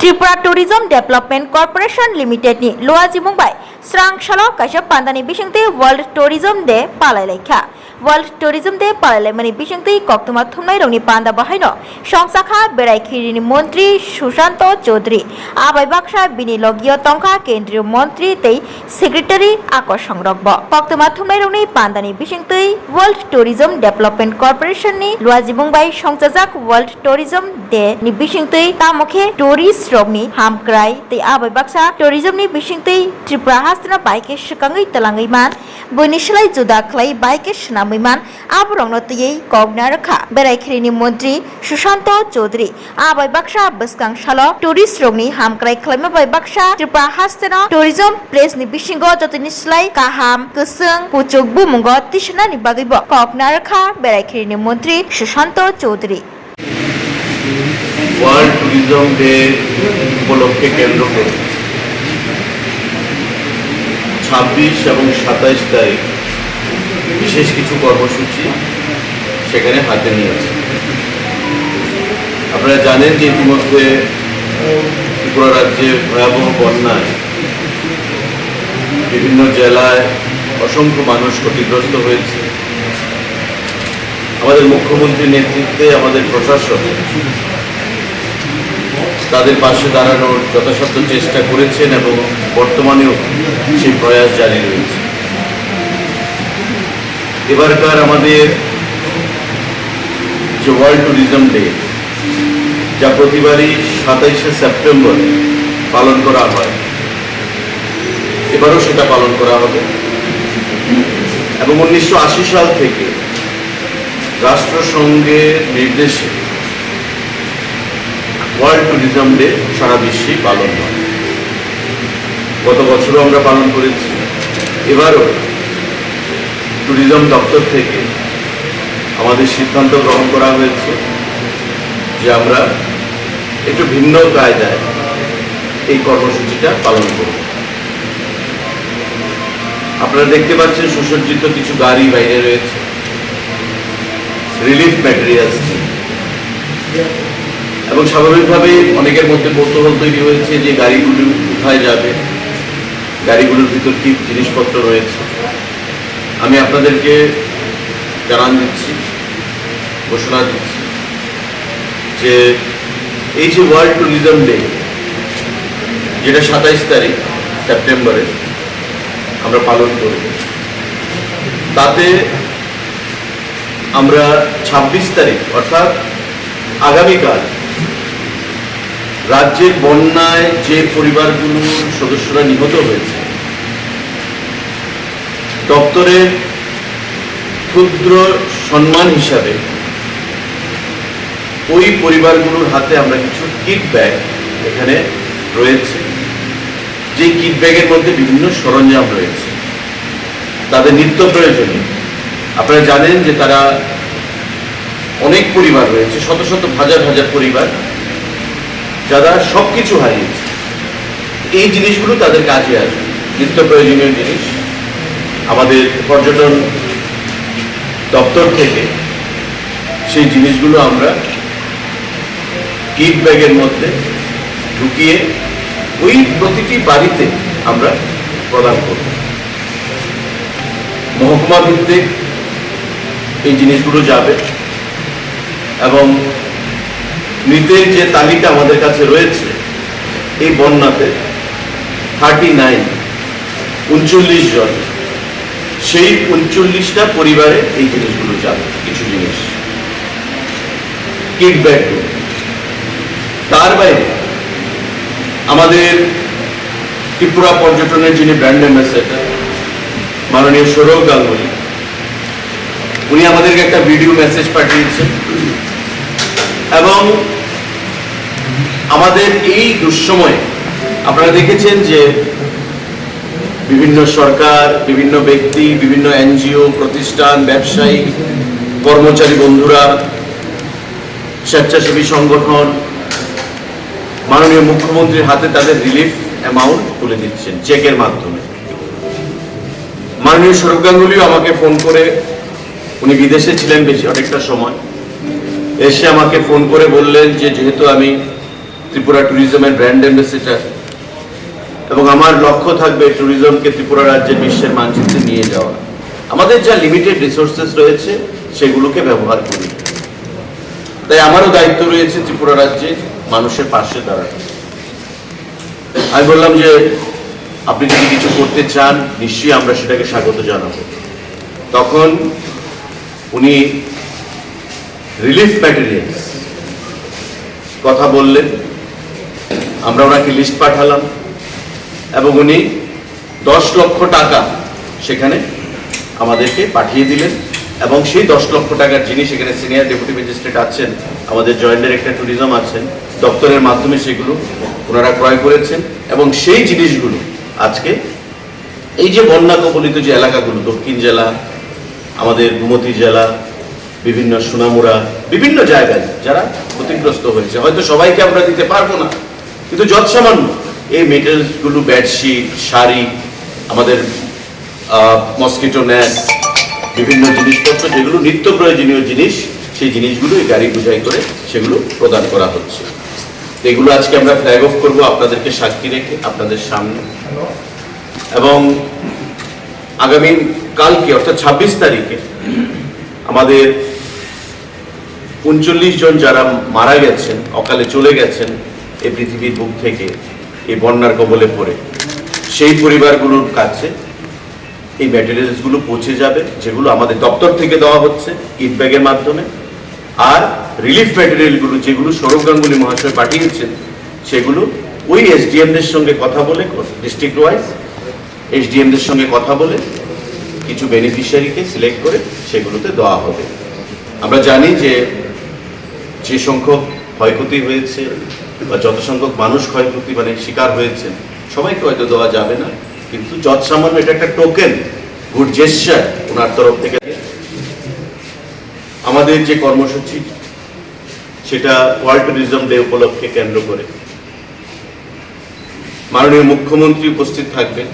Tripura tourism development corporation limited নি। লোয়াজি লিমিটেডনি স্রাং স্রাংশাল কাশ্যপ পান্দানি বিশিংতে ওয়ার্ল্ড ট্যুরিজম ডে পালাই লেখা। ওয়ার্ল্ড વર્લ્ડ ટુરિઝમ દે પાર્લામેની মানে বিসংতি কক্তমা থুমনাই রংনি পান্দা বাহাইন সংসাখা বেড়াই খিরিনি মন্ত্রী সুশান্ত চৌধুরী। আবাই বাক্সা বিনি লগীয় তংখা কেন্দ্রীয় মন্ত্রী তেই সেক্রেটারি আকর সংরকব কক্তমা থুমনাই রংনি পান্দানি বিসংতি ওয়ার্ল্ড ট্যুরিজম ডেভেলপমেন্ট কর্পোরেশন নি ni লওয়াজিবুংবাই সংসাজাক ওয়ার্ল্ড টুরিজম দে ni বিসংতি তামুখে টুরিস্ট রংনি হামক্রাই তেই আবাই বাক্সা টুরিজম ni বিসংতি ত্রিপুরা হাস্তনা বাইকে সুকাঙ্গই তলাঙ্গই মান। বনিশলাই জুদা খ্লাই বাইকে শনা man aborokno tui kogna rakha berai মন্ত্রী সুশান্ত চৌধুরী আবাই বাক্সা বসকাং সালো টুরিস্ট রংনি হামক্রাই খালাইমা বাই বাক্সা Tripura হাস্তেনো tourism place bumungo tisana ni bagibo kokna rakha berai ni মন্ত্রী Sushanta Chowdhury world tourism day উপলক্ষে কেন্দ্র করে ছাব্বিশ এবং সাতাইশ তারিখ বিশেষ কিছু কর্মসূচি সেখানে হাতে নিয়েছে। আপনারা জানেন যে ইতিমধ্যে, ত্রিপুরা রাজ্যে ভয়াবহ বন্যায় বিভিন্ন জেলায় অসংখ্য মানুষ ক্ষতিগ্রস্ত হয়েছে। আমাদের মুখ্যমন্ত্রীর নেতৃত্বে আমাদের প্রশাসন তাদের পাশে দাঁড়ানোর যথাসাধ্য চেষ্টা করেছেন এবং বর্তমানেও সেই প্রয়াস জারি রয়েছে। এবারকার আমাদের যে ওয়ার্ল্ড ট্যুরিজম ডে যা প্রতিবারই সাতাইশে সেপ্টেম্বর পালন করা হয়, এবারও সেটা পালন করা হবে। এবং উনিশশো আশি সাল থেকে রাষ্ট্রসংঘের নির্দেশে ওয়ার্ল্ড ট্যুরিজম ডে সারা বিশ্বেই পালন হয়। গত বছরও আমরা পালন করেছি। এবারও ট্যুরিজম দপ্তর থেকে আমাদের সিদ্ধান্ত গ্রহণ করা হয়েছে যে আমরা একটু ভিন্ন কায়দায় এই কর্মসূচিটা পালন করব। আপনারা দেখতে পাচ্ছেন সুসজ্জিত কিছু গাড়ি বাইরে রয়েছে। রিলিফ ম্যাটেরিয়ালস এবং স্বাভাবিকভাবেই অনেকের মধ্যে কৌতূহল তৈরি হয়েছে যে গাড়িগুলো কোথায় যাবে, গাড়িগুলোর ভিতর কি জিনিসপত্র রয়েছে। আমি আপনাদেরকে জানান দিচ্ছি, ঘোষণা দিচ্ছি যে এই যে ওয়ার্ল্ড ট্যুরিজম ডে যেটা সাতাইশ তারিখ সেপ্টেম্বরে আমরা পালন করব তাতে আমরা ছাব্বিশ তারিখ, অর্থাৎ আগামীকাল রাজ্যের বন্যায় যে পরিবারগুলোর সদস্যরা নিহত হয়েছে দপ্তরের ক্ষুদ্র সম্মান হিসাবে ওই পরিবারগুলোর হাতে আমরা কিছু কিট ব্যাগ এখানে রয়েছে। যে কিট ব্যাগের মধ্যে বিভিন্ন সরঞ্জাম রয়েছে। তাদের নিত্য প্রয়োজনীয়। আপনারা জানেন যে তারা অনেক পরিবার রয়েছে, শত শত হাজার হাজার পরিবার, যারা সব কিছু হারিয়েছে। এই জিনিসগুলো তাদের কাজে আসবে, নিত্য প্রয়োজনীয় জিনিস। আমাদের পর্যটন দপ্তর থেকে সেই জিনিসগুলো আমরা কিট ব্যাগের মধ্যে ঢুকিয়ে ওই প্রতিটি বাড়িতে আমরা প্রদান করব। মহকুমা ভিত্তিক এই জিনিসগুলো যাবে এবং মৃতের যে তালিকা আমাদের কাছে রয়েছে, এই বন্যাতে থার্টি নাইন উনচল্লিশ জন সেই উনচল্লিশটা পরিবারে এই জিনিসগুলো যাবে কিছু জিনিস। তার বাইরে, আমাদের ত্রিপুরা পর্যটনের যিনি ব্র্যান্ড অ্যাম্বাসেডার মাননীয় সৌরভ গাঙ্গুলি, উনি আমাদেরকে একটা ভিডিও মেসেজ পাঠিয়েছেন। এবং আমাদের এই দুঃসময়ে আপনারা দেখেছেন যে বিভিন্ন সরকার, বিভিন্ন ব্যক্তি, বিভিন্ন এনজিও, প্রতিষ্ঠান, ব্যবসায়ী, কর্মচারী বন্ধুরা, স্বেচ্ছাসেবী সংগঠন, মাননীয় মুখ্যমন্ত্রীর হাতে তাদের রিলিফ অ্যামাউন্ট তুলে দিচ্ছেন, চেকের মাধ্যমে। মাননীয় সৌরভ গাঙ্গুলিও আমাকে ফোন করে, উনি বিদেশে ছিলেন বেশি, অনেকটা সময়, এসে আমাকে ফোন করে বললেন যে, যেহেতু আমি ত্রিপুরা ট্যুরিজমের ব্র্যান্ড অ্যাম্বাসেডার এবং আমার লক্ষ্য থাকবে ট্যুরিজমকে ত্রিপুরা রাজ্যের বিশ্বের মানচিত্রে নিয়ে যাওয়া। আমাদের যা লিমিটেড রিসোর্সেস রয়েছে, সেগুলোকে ব্যবহার করি। তাই আমারও দায়িত্ব রয়েছে ত্রিপুরা রাজ্যে মানুষের পাশে দাঁড়ানো। আমি বললাম যে, আপনি যদি কিছু করতে চান, নিশ্চয়ই আমরা সেটাকে স্বাগত জানাব। তখন উনি রিলিফ ম্যাটেরিয়ালস কথা বললেন। আমরা ওনাকে লিস্ট পাঠালাম। এবং উনি দশ লক্ষ টাকা সেখানে আমাদেরকে পাঠিয়ে দিলেন এবং সেই দশ লক্ষ টাকার জিনিস এখানে সিনিয়র ডেপুটি ম্যাজিস্ট্রেট আছেন, আমাদের জয়েন্ট ডাইরেক্টর ট্যুরিজম আছেন, দপ্তরের মাধ্যমে সেগুলো ওনারা ক্রয় করেছেন এবং সেই জিনিসগুলো আজকে এই যে বন্যা কবলিত যে এলাকাগুলো, দক্ষিণ জেলা, আমাদের গুমতি জেলা, বিভিন্ন সোনামুড়া, বিভিন্ন জায়গায় যারা ক্ষতিগ্রস্ত হয়েছে, হয়তো সবাইকে আমরা দিতে পারব না, কিন্তু যৎসামান্য এই মেটেরিয়ালসগুলো বেডশিট শাড়ি আমাদের মসকিটো নেট বিভিন্ন জিনিসপত্র যেগুলো নিত্য প্রয়োজনীয় জিনিস সেই জিনিসগুলো এই গাড়ি বোঝাই করে সেগুলো প্রদান করা হচ্ছে। এগুলো আজকে আমরা ফ্ল্যাগ অফ করব আপনাদেরকে সাক্ষী রেখে আপনাদের সামনে। এবং আগামী কালকে অর্থাৎ ছাব্বিশ তারিখে আমাদের উনচল্লিশ জন যারা মারা গেছেন অকালে চলে গেছেন এই পৃথিবীর বুক থেকে এই বন্যার কবলে পড়ে। সেই পরিবারগুলোর কাছে এই ম্যাটেরিয়ালসগুলো পৌঁছে যাবে, যেগুলো আমাদের দপ্তর থেকে দেওয়া হচ্ছে ইট ব্যাগের মাধ্যমে। আর রিলিফ ম্যাটেরিয়ালগুলো যেগুলো সৌরভ গাঙ্গুলি মহাশয় পাঠিয়েছেন, সেগুলো ওই এসডিএমদের সঙ্গে কথা বলে ডিস্ট্রিক্ট ওয়াইজ এসডিএমদের সঙ্গে কথা বলে কিছু বেনিফিশিয়ারিকে সিলেক্ট করে সেগুলোতে দেওয়া হবে। আমরা জানি যে যে সংখ্যক ক্ষয়ক্ষতি হয়েছে বা যত সংখ্যক মানুষ ক্ষয়ক্ষতি মানে শিকার হয়েছেন, সবাইকে হয়তো দেওয়া যাবে না। কিন্তু যৎসামান্য এটা একটা টোকেন গুড জেস্টার ওনার তরফ থেকে। আমাদের যে কর্মসূচি, সেটা ওয়ার্ল্ড ট্যুরিজম ডে উপলক্ষে কেন্দ্র করে। মাননীয় মুখ্যমন্ত্রী উপস্থিত থাকবেন।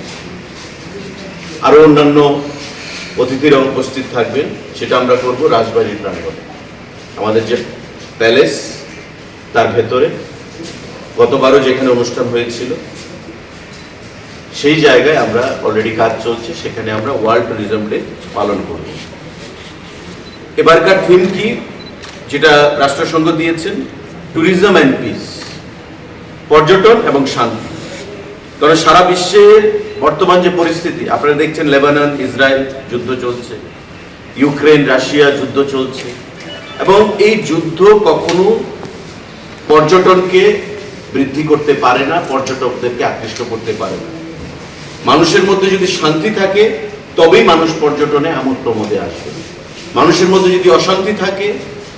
আরও অন্যান্য অতিথিরা উপস্থিত থাকবেন, সেটা আমরা করব রাজবাড়ির প্রাঙ্গণে। আমাদের যে প্যালেস তার ভেতরে গতবারও যেখানে অনুষ্ঠান হয়েছিল, সেই জায়গায় আমরা অলরেডি কাজ চলছে, সেখানে আমরা ওয়ার্ল্ড ট্যুরিজম ডে পালন করব। এবারকার থিম কি? যেটা রাষ্ট্রসংঘ দিয়েছেন ট্যুরিজম অ্যান্ড পিস পর্যটন এবং শান্তি। কারণ সারা বিশ্বের বর্তমান যে পরিস্থিতি, আপনারা দেখছেন লেবানন, ইসরায়েল যুদ্ধ চলছে, ইউক্রেন, রাশিয়া যুদ্ধ চলছে, এবং এই যুদ্ধ কখনো পর্যটনকে বৃদ্ধি করতে পারে না, পর্যটকদেরকে আকৃষ্ট করতে পারে না। মানুষের মধ্যে যদি শান্তি থাকে, তবেই মানুষ পর্যটনে আমোদ প্রমোদে আসবে। মানুষের মধ্যে যদি অশান্তি থাকে,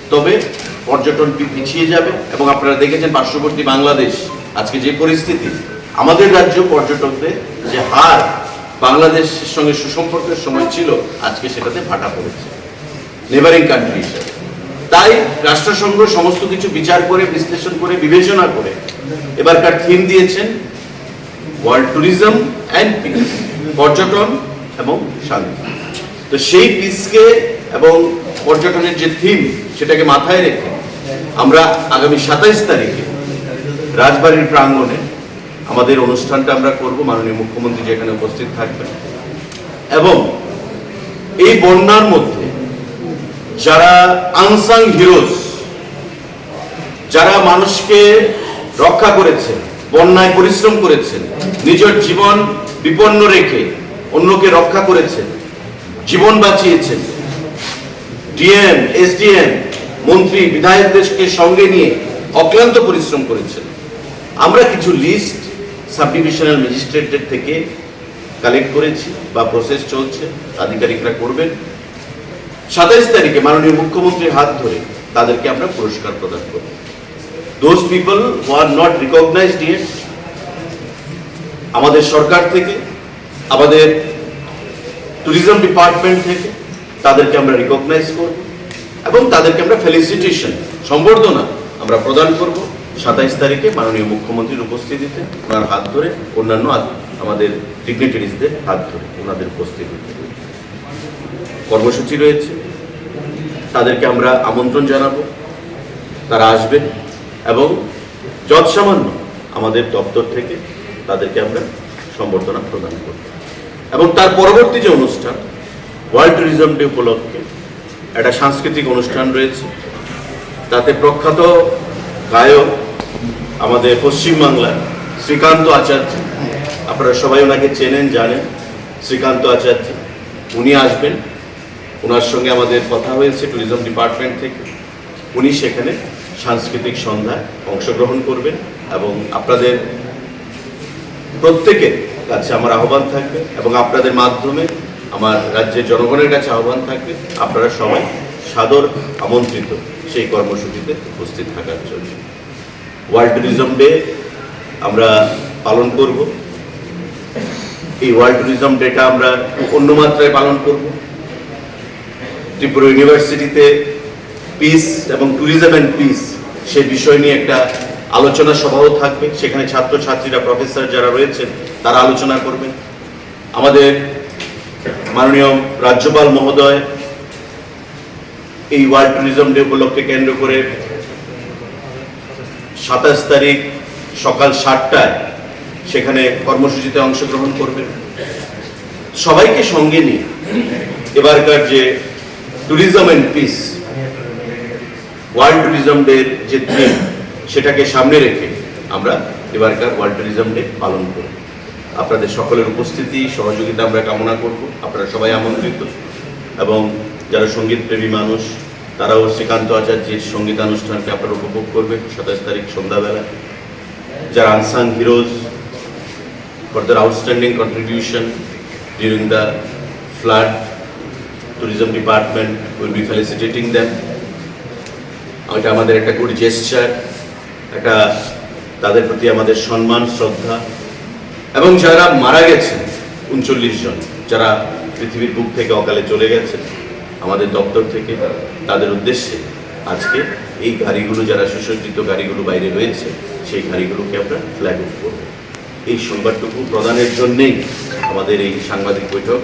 তবে পর্যটনটি পিছিয়ে যাবে। এবং আপনারা দেখেছেন পার্শ্ববর্তী বাংলাদেশ, আজকে যে পরিস্থিতি, আমাদের রাজ্য পর্যটকদের যে হার বাংলাদেশের সঙ্গে সুসম্পর্কের সময় ছিল, আজকে সেটাতে ভাটা পড়েছে। নেবারিং কান্ট্রি হিসেবে। তাই রাষ্ট্রসংঘ সমস্ত কিছু বিচার করে, বিশ্লেষণ করে, বিবেচনা করে এবারকার থিম দিয়েছেন ওয়ার্ল্ড ট্যুরিজম অ্যান্ড পিস পর্যটন এবং শান্তি। তো সেই পিসকে এবং পর্যটনের যে থিম সেটাকে মাথায় রেখে আমরা আগামী সাতাইশ তারিখে রাজবাড়ির প্রাঙ্গণে আমাদের অনুষ্ঠানটা আমরা করব, মাননীয় মুখ্যমন্ত্রী যেখানে উপস্থিত থাকবেন। এবং এই বন্যার মধ্যে যারা আনসাং হিরোজ যারা মানুষকে রক্ষা করেছেন, বন্যায় পরিশ্রম করেছেন, নিজের জীবন বিপন্ন রেখে অন্যকে রক্ষা করেছেন, জীবন বাঁচিয়েছেন। ডিএম, এসডিএম, মন্ত্রী বিধায়কদেরকে সঙ্গে নিয়ে অক্লান্ত পরিশ্রম করেছেন। আমরা কিছু লিস্ট সাব ডিভিশনাল ম্যাজিস্ট্রেটদের থেকে কালেক্ট করেছি বা প্রসেস চলছে, আধিকারিকরা করবেন। সাতাইশ তারিখে মাননীয় মুখ্যমন্ত্রীর হাত ধরে তাদেরকে আমরা পুরস্কার প্রদান করব। Those people who are not recognized yet আমাদের সরকার থেকে, আমাদের ট্যুরিজম ডিপার্টমেন্ট থেকে, তাদেরকে আমরা রিকগনাইজ করব এবং তাদেরকে আমরা ফেলিসিটেশন সম্বর্ধনা আমরা প্রদান করব। সাতাইশ তারিখে মাননীয় মুখ্যমন্ত্রীর উপস্থিতিতে ওনার হাত ধরে, অন্যান্য আমাদের ডিগনিটারিজদের হাত ধরে ওনাদের উপস্থিতিতে। কর্মসূচি রয়েছে। তাদেরকে আমরা আমন্ত্রণ জানাব। তারা আসবেন। এবং যৎসামান্য আমাদের দপ্তর থেকে তাদেরকে আমরা সম্বর্ধনা প্রদান করব এবং তার পরবর্তী যে অনুষ্ঠান ওয়ার্ল্ড ট্যুরিজম ডে উপলক্ষে একটা সাংস্কৃতিক অনুষ্ঠান রয়েছে। তাতে প্রখ্যাত গায়ক আমাদের পশ্চিমবাংলার শ্রীকান্ত আচার্য, আপনারা সবাই ওনাকে চেনেন, জানেন, শ্রীকান্ত আচার্য। উনি আসবেন। ওনার সঙ্গে আমাদের কথা হয়েছে ট্যুরিজম ডিপার্টমেন্ট থেকে। উনি সেখানে সাংস্কৃতিক সন্ধ্যায় অংশগ্রহণ করবেন এবং আপনাদের প্রত্যেকের কাছে আমার আহ্বান থাকবে এবং আপনাদের মাধ্যমে আমার রাজ্যের জনগণের কাছে আহ্বান থাকবে। আপনারা সবাই সাদর আমন্ত্রিত সেই কর্মসূচিতে উপস্থিত থাকার জন্য। ওয়ার্ল্ড ট্যুরিজম ডে আমরা পালন করব। এই ওয়ার্ল্ড ট্যুরিজম ডেটা আমরা অন্য মাত্রায় পালন করব। ত্রিপুরা ইউনিভার্সিটিতে পিস এবং ট্যুরিজম অ্যান্ড পিস সে বিষয় নিয়ে একটা আলোচনা সভাও থাকবে। সেখানে ছাত্রছাত্রীরা প্রফেসর যারা রয়েছেন, তারা আলোচনা করবেন। আমাদের মাননীয় রাজ্যপাল মহোদয় এই ওয়ার্ল্ড ট্যুরিজম ডে উপলক্ষে কেন্দ্র করে সাতাশ তারিখ সকাল সাতটায় সেখানে কর্মসূচিতে অংশগ্রহণ করবেন। সবাইকে সঙ্গে নিয়ে এবারকার যে tourism and peace world tourism day যে থিম সেটাকে সামনে রেখে আমরা এবারকার ওয়ার্ল্ড ট্যুরিজম ডে পালন করব। আপনাদের সকলের উপস্থিতি, সহযোগিতা আমরা কামনা করব। আপনারা সবাই আমন্ত্রিত। এবং যারা সংগীত প্রেমী মানুষ, তারাও শ্রীকান্ত আচার্যের সঙ্গীতানুষ্ঠানকে আপনারা উপভোগ করবেন সাতাশ তারিখ সন্ধ্যাবেলা। যারা unsung heroes, for their outstanding contribution during the flood Tourism department will be felicitating them. এটা আমাদের একটা গুড জেস্টার একটা তাদের প্রতি আমাদের সম্মান, শ্রদ্ধা। এবং যারা মারা গেছেন উনচল্লিশ জন, যারা পৃথিবীর বুক থেকে অকালে চলে গেছেন আমাদের দপ্তর থেকে, তাদের উদ্দেশ্যে আজকে এই গাড়িগুলো যারা সুসজ্জিত গাড়িগুলো বাইরে রয়েছে, সেই গাড়িগুলোকে আমরা ফ্ল্যাগ অফ করব। এই সংবাদটুকু প্রদানের জন্যেই আমাদের এই সাংবাদিক বৈঠক